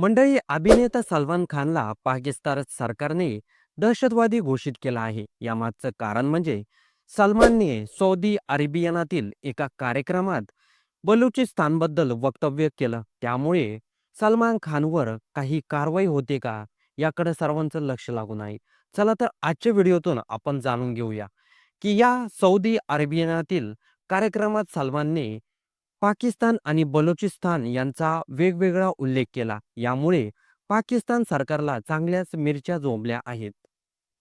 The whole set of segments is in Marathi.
मंडळी अभिनेता सलमान खानला पाकिस्तान सरकारने दहशतवादी घोषित केला आहे. यामागचं कारण म्हणजे सलमानने सौदी अरेबियनातील एका कार्यक्रमात बलुचिस्तानबद्दल वक्तव्य केलं. त्यामुळे सलमान खानवर काही कारवाई होते का? याकडे सर्वांचं लक्ष लागून आहे. चला तर आजच्या व्हिडिओतून आपण जाणून घेऊया की या सौदी अरेबियनातील कार्यक्रमात सलमानने पाकिस्तान आणि बलुचिस्तान यांचा वेगवेगळा उल्लेख केला. यामुळे पाकिस्तान सरकारला चांगल्याच मिरच्या जोमल्या आहेत.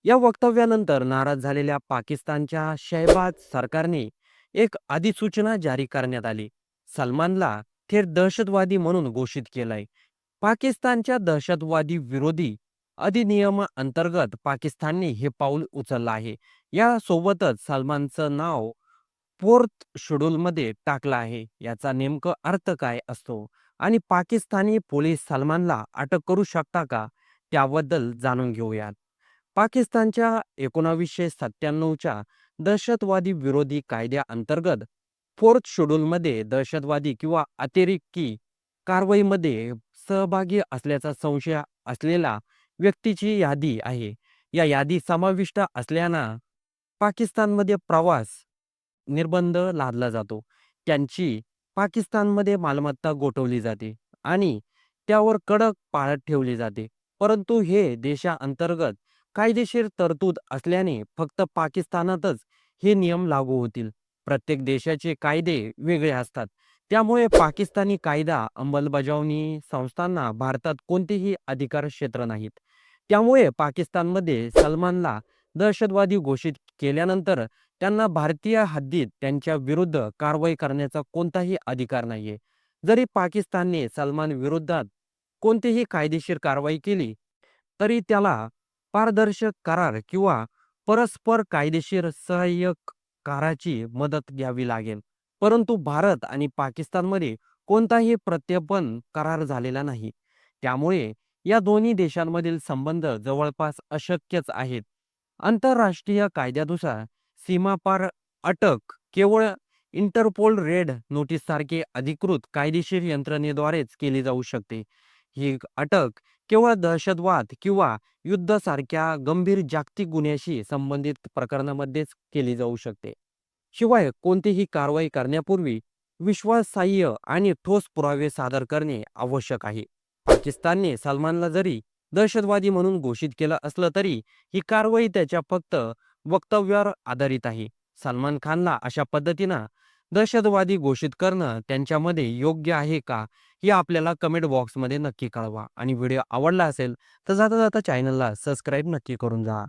या वक्तव्यानंतर नाराज झालेल्या पाकिस्तानच्या शहबाज सरकारने एक अधिसूचना जारी करण्यात आली. सलमानला थेट दहशतवादी म्हणून घोषित केलंय. पाकिस्तानच्या दहशतवादी विरोधी अधिनियमाअंतर्गत पाकिस्तानने हे पाऊल उचललं आहे. यासोबतच सलमानचं नाव फोर्थ शेड्यूलमध्ये टाकला आहे याचा नेमकं अर्थ काय असतो? आणि पाकिस्तानी पोलीस सलमानला अटक करू शकता का? त्याबद्दल जाणून घेऊयात. पाकिस्तानच्या एकोणावीसशे सत्त्याण्णवच्या दहशतवादी विरोधी कायद्याअंतर्गत फोर्थ शेड्यूलमध्ये दहशतवादी किंवा अतिरेकी कारवाईमध्ये सहभागी असल्याचा संशय असलेला व्यक्तीची यादी आहे. या यादी समाविष्ट असल्यानं पाकिस्तानमध्ये प्रवास निर्बंध लादला जातो. त्यांची पाकिस्तानमध्ये मालमत्ता गोठवली जाते आणि त्यावर कडक पाळत ठेवली जाते. परंतु हे देशाअंतर्गत कायदेशीर तरतूद असल्याने फक्त पाकिस्तानातच हे नियम लागू होतील. प्रत्येक देशाचे कायदे वेगळे असतात. त्यामुळे पाकिस्तानी कायदा अंमलबजावणी संस्थांना भारतात कोणतेही अधिकार क्षेत्र नाहीत. त्यामुळे पाकिस्तानमध्ये सलमानला दहशतवादी घोषित केल्यानंतर त्यांना भारतीय हद्दीत त्यांच्या विरुद्ध कारवाई करण्याचा कोणताही अधिकार नाहीये. जरी पाकिस्तानने सलमान विरोधात कोणतीही कायदेशीर कारवाई केली तरी त्याला पारदर्शक करार किंवा परस्पर कायदेशीर सहाय्यक कराची मदत घ्यावी लागेल. परंतु भारत आणि पाकिस्तानमध्ये कोणताही प्रत्यर्पण करार झालेला नाही. त्यामुळे या दोन्ही देशांमधील संबंध जवळपास अशक्यच आहेत. आंतरराष्ट्रीय कायद्यानुसार सीमापार अटक केवळ इंटरपोल रेड नोटीससारखे अधिकृत कायदेशीर यंत्रणेद्वारेच केली जाऊ शकते. ही अटक केवळ दहशतवाद किंवा युद्धासारख्या गंभीर जागतिक गुन्ह्याशी संबंधित प्रकरणामध्येच केली जाऊ शकते. शिवाय कोणतीही कारवाई करण्यापूर्वी विश्वासाह्य आणि ठोस पुरावे सादर करणे आवश्यक आहे. पाकिस्तानने सलमानला जरी दहशतवादी म्हणून घोषित केलं असलं तरी ही कारवाई त्याच्या फक्त वक्तव्यावर आधारित आहे. सलमान खानला अशा पद्धतीनं दहशतवादी घोषित करणं त्यांच्यामध्ये योग्य आहे का हे आपल्याला कमेंट बॉक्समध्ये नक्की कळवा. आणि व्हिडिओ आवडला असेल तर जाता जाता चॅनलला सबस्क्राईब नक्की करून जा.